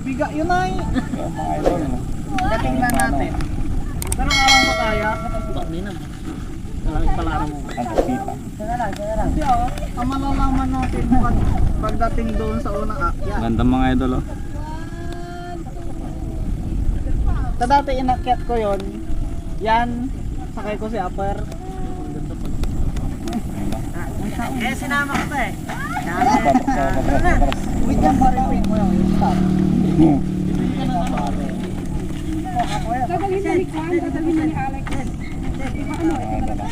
Biga yun ay. Eh. Dating na natin. Pero alam mo kaya? Bakit na? Palaran mo. Kaya lang, kaya lang. Kasi oh, ang malalaman natin pag, pagdating doon sa unang akyat. Ah, ganda mga idol oh. Sa dati inakyat ko yon yan, sakay ko si Upper. Eh, sinama ko pa eh. Wait lang, pare ko mo yung stop. Dadalhin na ni Kwan, dadalhin na ni Alex. Ano, ito talaga.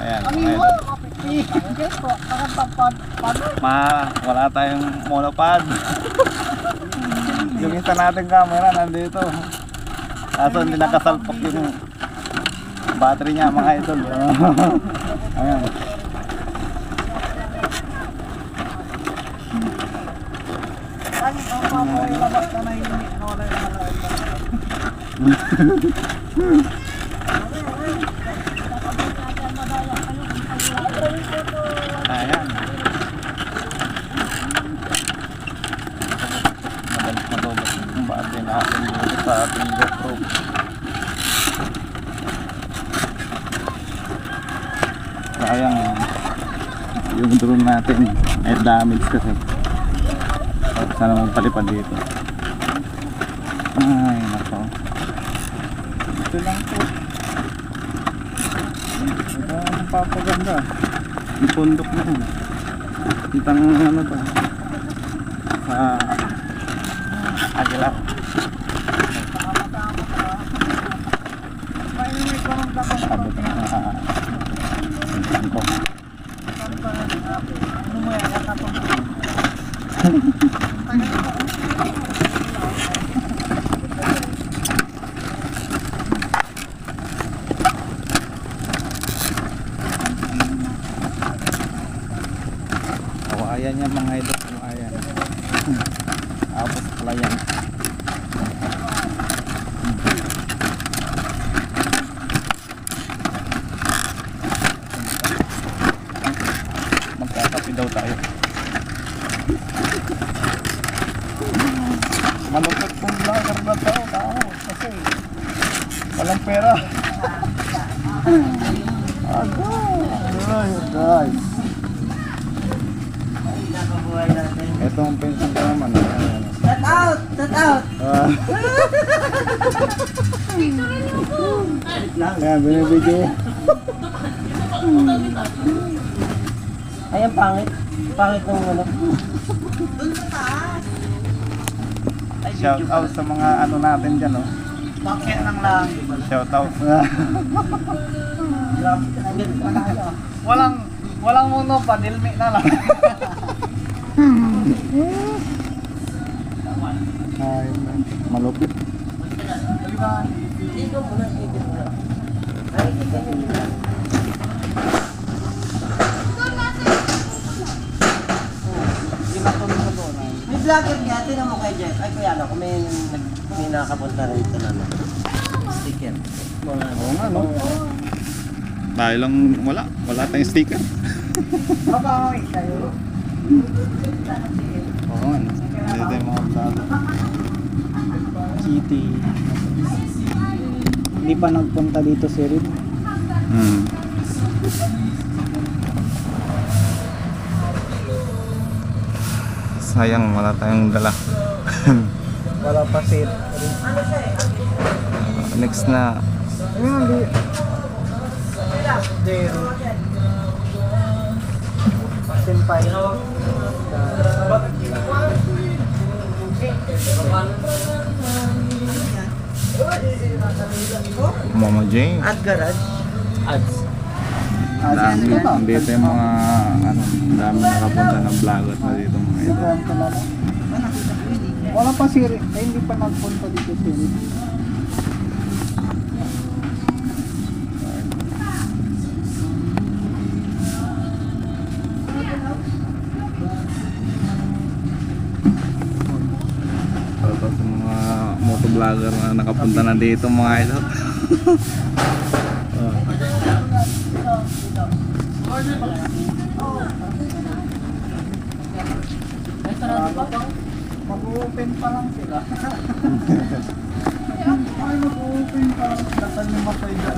Ayan idol. Guess ko, nakapapad, pad, Ma, wala tayong monopod. yung isa nating camera nandito. Kaso hindi nakasalpok yung battery niya mga idol. Ayan. Mo ilabas na na na wala yung. Ayan. Battery natin dito sa ating GoPro. Sayang yung drone natin ay damage kasi. Sana mong palipad dito. Ay, nako. Ito lang po. Ito ang papaganda. Yung pundok na yun. Kitang ano to. Sa Agila. Mainimik ko ng tapos Abot na sa Bangkok. Ano mo yan, nakatong Kawayan niya mga idol. Kawayan. Tapos pala yan. Magkakapi daw tayo. Malupit pong vlogger na tao. Tao. Kasi walang pera. Ago. Ay, guys. Ito ang pension ko naman. Ayan. Set out! Set out! Ah. Ayan, binibigyo. Ay, ang pangit. Pangit ng ano. Shout out sa mga ano natin dyan, oh. Bakit nang lang. Shout out. Na. Walang, walang muno pa. Dilmi na lang. Ay, malupit. Dito muna, dito muna. May vlogger niya, tinan mo kay Jeff. Ay, kuya, ano, kung may, nag- may nakapunta rito na ano. Sticker. Mga ano. Oo nga, no? Tayo lang wala. Wala tayong sticker. Mabawi kayo. Oo nga, no? Dito yung mga vlog. Kitty. Hindi pa nagpunta dito si Rid. Hmm. Sayang, wala tayong dala. Wala pa si Rid. Next na, hindi? Zero. Senpai. Mama Jane. At garage. Ads. Dami, dito yung mga ano, dami nakapunta ng vlogger na dito mga ito. Wala pa si Rid. Ay, hindi pa nagpunta dito si Rid. Ito sa mga motovlogger na nakapunta na dito mga idol. Mag-open pa lang sila. tayo mag-open parang dasal yung masay dyan.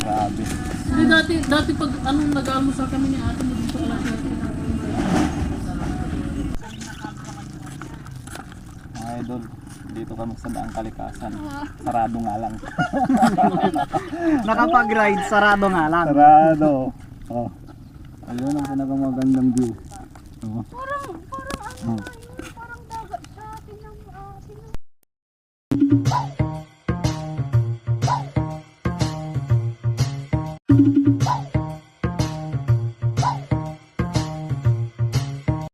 Grabe. Hindi dati, dati pag anong nag-almusal kami ni ate mo dito alas 7. Mga idol, dito kami sa daang kalikasan. Sarado nga lang. Nakapag-ride, sarado nga lang. Sarado. Oh. Ayun ang pinakamagandang view. Oh. Parang, parang ano, yung parang dagat sa atin ng, ah, sino-